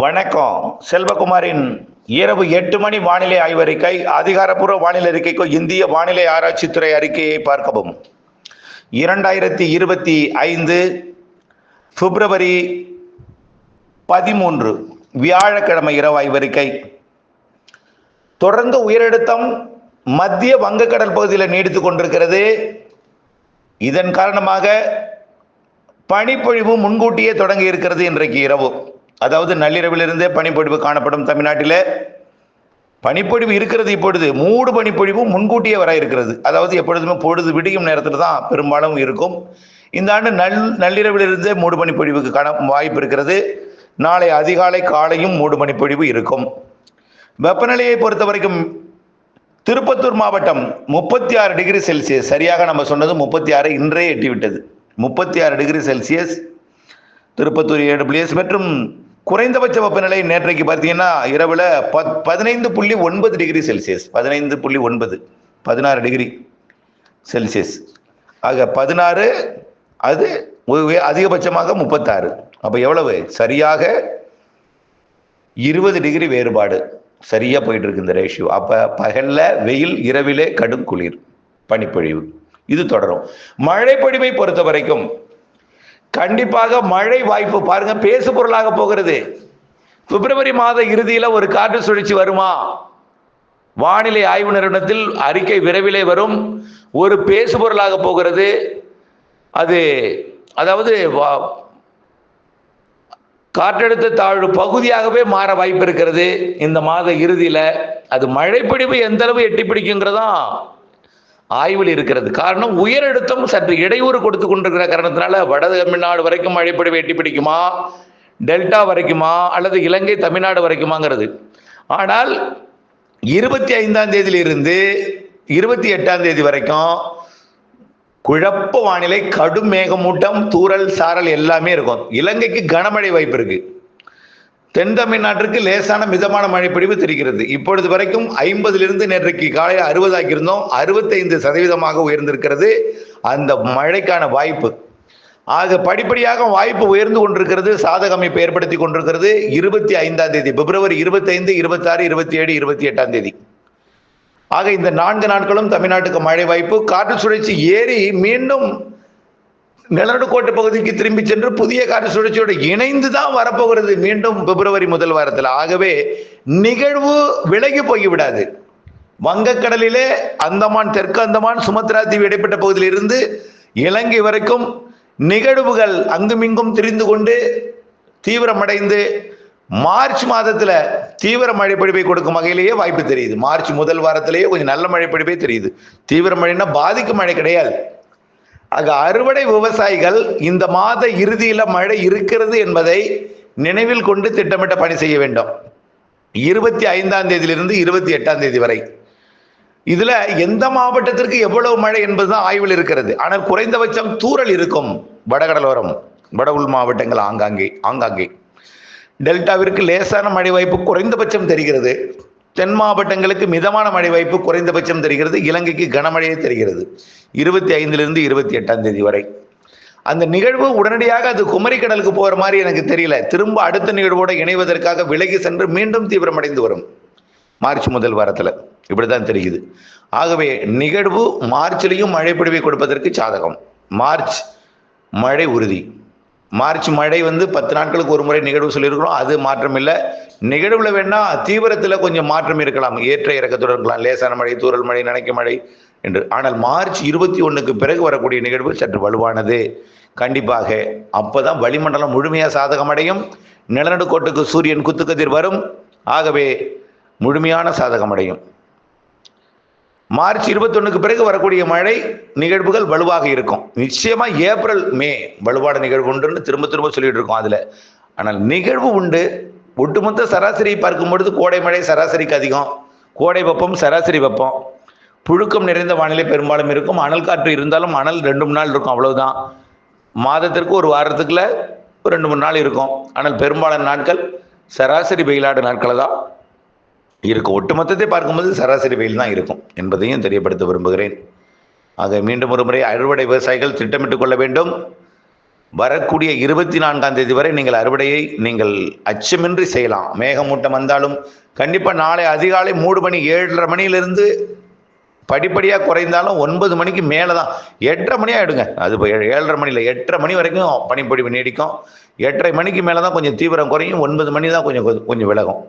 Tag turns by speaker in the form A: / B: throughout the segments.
A: வணக்கம். செல்வகுமாரின் இரவு எட்டு மணி வானிலை ஆய்வறிக்கை அதிகாரப்பூர்வ வானிலை அறிக்கைக்கு இந்திய வானிலை ஆராய்ச்சித்துறை அறிக்கையை பார்க்கவும். இரண்டாயிரத்தி இருபத்தி ஐந்து பிப்ரவரி பதிமூன்று வியாழக்கிழமை இரவு ஆய்வறிக்கை தொடர்ந்து உயரழுத்தம் மத்திய வங்கக்கடல் பகுதியில் நீடித்துக் கொண்டிருக்கிறது. இதன் காரணமாக பனிப்பொழிவு முன்கூட்டியே தொடங்கி இருக்கிறது இன்றைக்கு இரவு. அதாவது நள்ளிரவிலிருந்தே பனிப்பொழிவு காணப்படும் தமிழ்நாட்டில். பனிப்பொழிவு இருக்கிறது இப்பொழுது. மூடு பனிப்பொழிவும் முன்கூட்டியே வர இருக்கிறது. அதாவது எப்பொழுதுமே பொழுது விடியும் நேரத்தில் தான் பெரும்பாலும் இருக்கும். இந்த ஆண்டு நல் நள்ளிரவிலிருந்தே மூடு பனிப்பொழிவுக்கு காண வாய்ப்பு இருக்கிறது. நாளை அதிகாலை காலையும் மூடு பனிப்பொழிவு இருக்கும். வெப்பநிலையை பொறுத்த வரைக்கும் திருப்பத்தூர் மாவட்டம் முப்பத்தி ஆறு டிகிரி செல்சியஸ். சரியாக நம்ம சொன்னது முப்பத்தி ஆறு இன்றே எட்டிவிட்டது. முப்பத்தி ஆறு டிகிரி செல்சியஸ். திருப்பத்தூர் ஏழு பிளேஸ் மற்றும் குறைந்தபட்ச வெப்பநிலை நேற்றைக்கு பார்த்தீங்கன்னா இரவில் பத் பதினைந்து புள்ளி ஒன்பது டிகிரி செல்சியஸ். பதினைந்து புள்ளி ஒன்பது. பதினாறு டிகிரி செல்சியஸ். ஆக பதினாறு அது அதிகபட்சமாக முப்பத்தாறு. அப்போ எவ்வளவு? சரியாக இருபது டிகிரி வேறுபாடு. சரியாக போயிட்டு இருக்கு இந்த ரேஷியோ அப்போ பகலில் வெயில் இரவிலே கடும் குளிர் பனிப்பொழிவு. இது தொடரும். மழைப்பொழிவை பொறுத்த வரைக்கும் கண்டிப்பாக மழை வாய்ப்பு பாருங்க பேசு பொருளாக போகிறது. பிப்ரவரி மாத இறுதியில் ஒரு காற்று சுழற்சி வருமா? வானிலை ஆய்வு நிறுவனத்தில் அறிக்கை விரைவிலே வரும். ஒரு பேசு பொருளாக போகிறது. அது அதாவது வா- காற்றழுத்த தாழ்வு பகுதியாகவே மாற வாய்ப்பு இருக்கிறது. இந்த மாத இறுதியில் அது மழைப்பிடிவு எந்த அளவு எட்டி பிடிக்குங்கிறதான் ஆய்வில் இருக்கிறது. காரணம் உயரழுத்தம் சற்று இடையூறு கொடுத்து கொண்டிருக்கிற காரணத்தினால வட தமிழ்நாடு வரைக்கும் மழைப்படி வெட்டி பிடிக்குமா? டெல்டா வரைக்குமா? அல்லது இலங்கை தமிழ்நாடு வரைக்குமாங்கிறது. ஆனால் இருபத்தி ஐந்தாம் தேதியிலிருந்து இருபத்தி எட்டாம் தேதி வரைக்கும் குழப்ப வானிலை கடும் மேகமூட்டம் தூறல் சாரல் எல்லாமே இருக்கும். இலங்கைக்கு கனமழை வாய்ப்பு இருக்குது தென் தமிழ்நாட்டிற்கு லேசான மிதமான மழைப்பிடிவு தெரிகிறது. இப்பொழுது வரைக்கும் ஐம்பதிலிருந்து நேற்றைக்கு காலையில் அறுபதாக இருந்தோம் அறுபத்தைந்து சதவீதமாக உயர்ந்திருக்கிறது. அந்த மழைக்கான வாய்ப்பு. ஆக படிப்படியாக வாய்ப்பு உயர்ந்து கொண்டிருக்கிறது. சாதக அமைப்பு ஏற்படுத்தி கொண்டிருக்கிறது. இருபத்தி ஐந்தாம் தேதி பிப்ரவரி இருபத்தைந்து இருபத்தாறு இருபத்தி ஏழு இருபத்தி எட்டாம் தேதி. ஆக இந்த நான்கு நாட்களும் தமிழ்நாட்டுக்கு மழை வாய்ப்பு. காற்று சுழற்சி ஏறி மீண்டும் நிலநடுக்கோட்டு பகுதிக்கு திரும்பி சென்று புதிய காற்று சுழற்சியோடு இணைந்து தான் வரப்போகிறது. மீண்டும் பிப்ரவரி முதல் வாரத்தில். ஆகவே நிகழ்வு விலகி போய்விடாது. வங்கக்கடலிலே அந்தமான் தெற்கு அந்தமான் சுமத்ரா தீவு இடைப்பட்ட பகுதியிலிருந்து இலங்கை வரைக்கும் நிகழ்வுகள் அங்குமிங்கும் திரிந்து கொண்டு தீவிரமடைந்து மார்ச் மாதத்துல தீவிர மழை கொடுக்கும் வகையிலேயே வாய்ப்பு தெரியுது. மார்ச் முதல் வாரத்திலேயே கொஞ்சம் நல்ல மழை தெரியுது. தீவிர மழைன்னா பாதிக்கும் மழை கிடையாது. ஆக அறுவடை விவசாயிகள் இந்த மாத இறுதியில மழை இருக்கிறது என்பதை நினைவில் கொண்டு திட்டமிட்ட பணி செய்ய வேண்டும். இருபத்தி ஐந்தாம் தேதியிலிருந்து இருபத்தி எட்டாம் தேதி வரை. இதுல எந்த மாவட்டத்திற்கு எவ்வளவு மழை என்பதுதான் ஆய்வில் இருக்கிறது. ஆனால் குறைந்தபட்சம் தூறல் இருக்கும் வடகடலோரம் வட உள் மாவட்டங்கள் ஆங்காங்கே ஆங்காங்கே. டெல்டாவிற்கு லேசான மழை வாய்ப்பு குறைந்தபட்சம் தெரிகிறது. தென் மாவட்டங்களுக்கு மிதமான மழை வாய்ப்பு குறைந்தபட்சம் தெரிகிறது. இலங்கைக்கு கனமழையே தெரிகிறது. இருபத்தி ஐந்திலிருந்து இருபத்தி எட்டாம் தேதி வரை. அந்த நிகழ்வு உடனடியாக அது குமரி கடலுக்கு போகிற மாதிரி எனக்கு தெரியல. திரும்ப அடுத்த நிகழ்வோடு இணைவதற்காக விலகி சென்று மீண்டும் தீவிரமடைந்து வரும். மார்ச் முதல் வாரத்தில். இப்படிதான் தெரியுது. ஆகவே நிகழ்வு மார்ச்லேயும் மழை பொழிவை கொடுப்பதற்கு சாதகம். மார்ச் மழை உறுதி. மார்ச் மழை வந்து பத்து நாட்களுக்கு ஒரு முறை நிகழ்வு சொல்லியிருக்கிறோம். அது மாற்றம் இல்லை நிகழ்வுல வேணா தீவிரத்தில் கொஞ்சம் மாற்றம் இருக்கலாம். ஏற்ற இறக்கத்துடன் இருக்கலாம். லேசான மழை தூரல் மழை நினைக்க மழை என்று. ஆனால் மார்ச் இருபத்தி ஒன்றுக்கு பிறகு வரக்கூடிய நிகழ்வு சற்று வலுவானது. கண்டிப்பாக அப்போதான் வளிமண்டலம் முழுமையாக சாதகமடையும். நிலநடுக்கோட்டுக்கு சூரியன் குத்துக்கதிர் வரும். ஆகவே முழுமையான சாதகமடையும். மார்ச் இருபத்தொன்னுக்கு பிறகு வரக்கூடிய மழை நிகழ்வுகள் வலுவாக இருக்கும். நிச்சயமா ஏப்ரல் மே வலுவான நிகழ்வு உண்டுன்னு திரும்ப திரும்ப சொல்லிட்டு இருக்கோம் அதுல. ஆனால் நிகழ்வு உண்டு. ஒட்டுமொத்த சராசரி பார்க்கும் பொழுது கோடை மழை சராசரிக்கு அதிகம். கோடை வெப்பம் சராசரி வெப்பம். புழுக்கம் நிறைந்த வானிலை பெரும்பாலும் இருக்கும். அனல் காற்று இருந்தாலும் அனல் ரெண்டு மூணு நாள் இருக்கும் அவ்வளவுதான். மாதத்திற்கு ஒரு வாரத்துக்குள்ள ஒரு ரெண்டு மூணு நாள் இருக்கும். ஆனால் பெரும்பாலான நாட்கள் சராசரி வெயிலாடு நாட்களை தான் இருக்கும். ஒட்டுமொத்தத்தை பார்க்கும்போது சராசரி வெயில் தான் இருக்கும் என்பதையும் தெரியப்படுத்த விரும்புகிறேன். ஆக மீண்டும் ஒரு முறை அறுவடை விவசாயிகள் திட்டமிட்டுக் கொள்ள வேண்டும். வரக்கூடிய இருபத்தி நான்காம் தேதி வரை நீங்கள் அறுவடையை நீங்கள் அச்சமின்றி செய்யலாம். மேகமூட்டம் வந்தாலும் கண்டிப்பாக நாளை அதிகாலை மூணு மணி ஏழரை மணியிலிருந்து படிப்படியாக குறைந்தாலும் ஒன்பது மணிக்கு மேலே தான் எட்டரை மணி ஆகிடுங்க அது இப்போ ஏழரை மணியில் எட்டரை மணி வரைக்கும் பனிப்பொழிவு நீடிக்கும். எட்டரை மணிக்கு மேலே தான் கொஞ்சம் தீவிரம் குறையும். ஒன்பது மணி தான் கொஞ்சம் கொஞ்சம் விலகும்.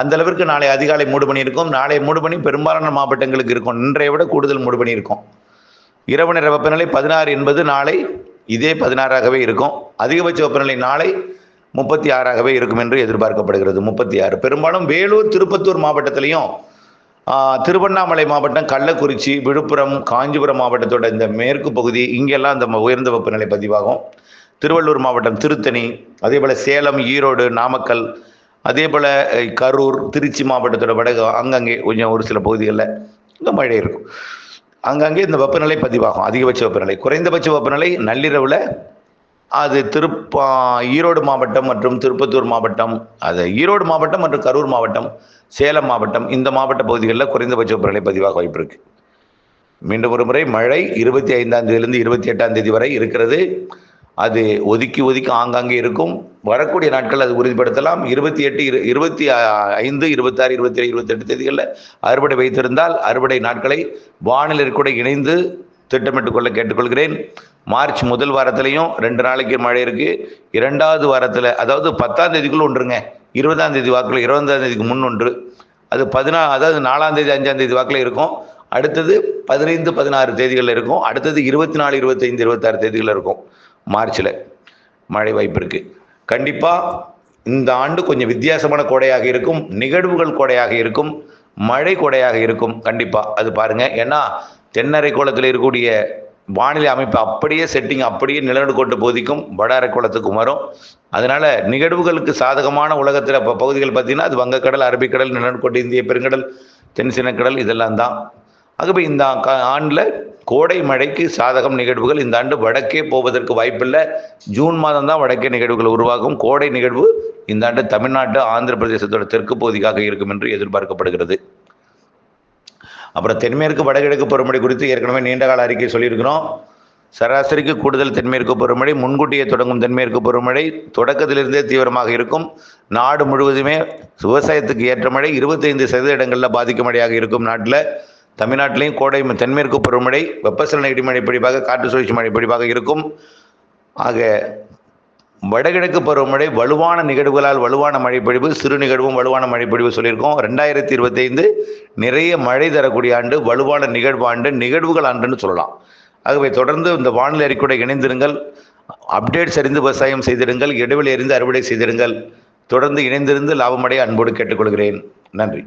A: அந்த அளவிற்கு நாளை அதிகாலை மூடு மணி இருக்கும். நாளை மூடு மணி பெரும்பாலான மாவட்டங்களுக்கு இருக்கும். இன்றைய விட கூடுதல் மூடு மணி இருக்கும். இரவு நேர வெப்பநிலை பதினாறு என்பது நாளை இதே பதினாறாகவே இருக்கும். அதிகபட்ச வெப்பநிலை நாளை முப்பத்தி ஆறாகவே இருக்கும் என்று எதிர்பார்க்கப்படுகிறது. முப்பத்தி ஆறு பெரும்பாலும் வேலூர் திருப்பத்தூர் மாவட்டத்திலையும் திருவண்ணாமலை மாவட்டம் கள்ளக்குறிச்சி விழுப்புரம் காஞ்சிபுரம் மாவட்டத்தோட இந்த மேற்கு பகுதி இங்கெல்லாம் அந்த ம- உயர்ந்த வெப்பநிலை பதிவாகும். திருவள்ளூர் மாவட்டம் திருத்தணி அதே போல் சேலம் ஈரோடு நாமக்கல் அதே போல் கரூர் திருச்சி மாவட்டத்தோட வடகு அங்கங்கே கொஞ்சம் ஒரு சில பகுதிகளில் இந்த மழை இருக்கும். அங்கங்கே இந்த வெப்பநிலை பதிவாகும். அதிகபட்ச வெப்பநிலை. குறைந்தபட்ச வெப்பநிலை நள்ளிரவில் அது திருப்பா ஈரோடு மாவட்டம் மற்றும் திருப்பத்தூர் மாவட்டம் அது ஈரோடு மாவட்டம் மற்றும் கரூர் மாவட்டம் சேலம் மாவட்டம் இந்த மாவட்ட பகுதிகளில் குறைந்தபட்ச வெப்பநிலை பதிவாக வாய்ப்பு இருக்குது மீண்டும் ஒரு முறை மழை இருபத்தி ஐந்தாம் தேதியிலிருந்து இருபத்தி எட்டாம் தேதி வரை இருக்கிறது. அது ஒதுக்கி ஒதுக்கி ஆங்காங்கே இருக்கும். வரக்கூடிய நாட்கள் அது உறுதிப்படுத்தலாம். இருபத்தி எட்டு இரு இருபத்தி ஐந்து இருபத்தாறு இருபத்தி ஏழு இருபத்தெட்டு தேதிகளில் அறுவடை வைத்திருந்தால் அறுவடை நாட்களை வானிலை கூட இணைந்து திட்டமிட்டுக் கொள்ள கேட்டுக்கொள்கிறேன். மார்ச் முதல் வாரத்திலையும் ரெண்டு நாளைக்கு மழை இருக்கு. இரண்டாவது வாரத்தில் அதாவது பத்தாம் தேதிக்குள்ள ஒன்றுங்க. இருபதாம் தேதி வாக்கில் இருபதாம் தேதிக்கு முன் ஒன்று. அது பதினா அதாவது நாலாம் தேதி அஞ்சாம் தேதி வாக்கில் இருக்கும். அடுத்தது பதினைந்து பதினாறு தேதிகளில் இருக்கும். அடுத்தது இருபத்தி நாலு இருபத்தைந்து இருபத்தாறு தேதிகளில் இருக்கும். மார்ச்சில் மழை வாய்ப்பு இருக்குது கண்டிப்பாக இந்த ஆண்டு கொஞ்சம் வித்தியாசமான கோடையாக இருக்கும் நிகழ்வுகள் கோடையாக இருக்கும் மழை கோடையாக இருக்கும். கண்டிப்பாக அது பாருங்கள் ஏன்னா தென்னரை கோலத்தில் இருக்கக்கூடிய வானிலை அமைப்பு அப்படியே செட்டிங் அப்படியே நிலநடுக்கோட்டு பகுதிக்கும் வட அரைக்கோளத்துக்கும் வரும். அதனால் நிகழ்வுகளுக்கு சாதகமான உலகத்தில் இப்போ பகுதிகள் பார்த்திங்கன்னா அது வங்கக்கடல் அரபிக்கடல் நிலநடுக்கோட்டு இந்திய பெருங்கடல் தென் சின்னக்கடல் இதெல்லாம் தான். ஆகவே இந்த ஆண்டில் கோடை மழைக்கு சாதகம் நிகழ்வுகள். இந்த ஆண்டு வடக்கே போவதற்கு வாய்ப்பில்லை. ஜூன் மாதம் தான் வடக்கே நிகழ்வுகள் உருவாகும். கோடை நிகழ்வு இந்த ஆண்டு தமிழ்நாட்டு ஆந்திர பிரதேசத்தோட தெற்கு பகுதிக்காக இருக்கும் என்று எதிர்பார்க்கப்படுகிறது. அப்புறம் தென்மேற்கு வடகிழக்கு பருவமழை குறித்து ஏற்கனவே நீண்டகால அறிக்கை சொல்லியிருக்கிறோம். சராசரிக்கு கூடுதல் தென்மேற்கு பருவமழை முன்கூட்டியே தொடங்கும் தென்மேற்கு பருவமழை தொடக்கத்திலிருந்தே தீவிரமாக இருக்கும். நாடு முழுவதுமே விவசாயத்துக்கு ஏற்ற மழை இருபத்தைந்து சதவீத இடங்களில் பாதிக்கும் மழையாக இருக்கும் நாட்டில். தமிழ்நாட்டிலையும் கோடை தென்மேற்கு பருவமழை வெப்பசலன இடிமழை பிடிப்பாக காற்று சுழற்சி மழை பிடிப்பாக இருக்கும். ஆக வடகிழக்கு பருவமழை வலுவான நிகழ்வுகளால் வலுவான மழைப்பொழிவு சிறு நிகழ்வும் வலுவான மழைப்பொழிவு சொல்லியிருக்கோம். ரெண்டாயிரத்தி இருபத்தைந்து நிறைய மழை தரக்கூடிய ஆண்டு வலுவான நிகழ்வு ஆண்டு நிகழ்வுகள் ஆண்டுன்னு சொல்லலாம். ஆகவே தொடர்ந்து இந்த வானிலை அறிக்கையோட இணைந்திருங்கள். அப்டேட்ஸ் அறிந்து விவசாயம் செய்திருங்கள். இடைவெளி அறிந்து அறுவடை செய்திருங்கள். தொடர்ந்து இணைந்திருந்து லாபமடைய அன்போடு கேட்டுக்கொள்கிறேன். நன்றி.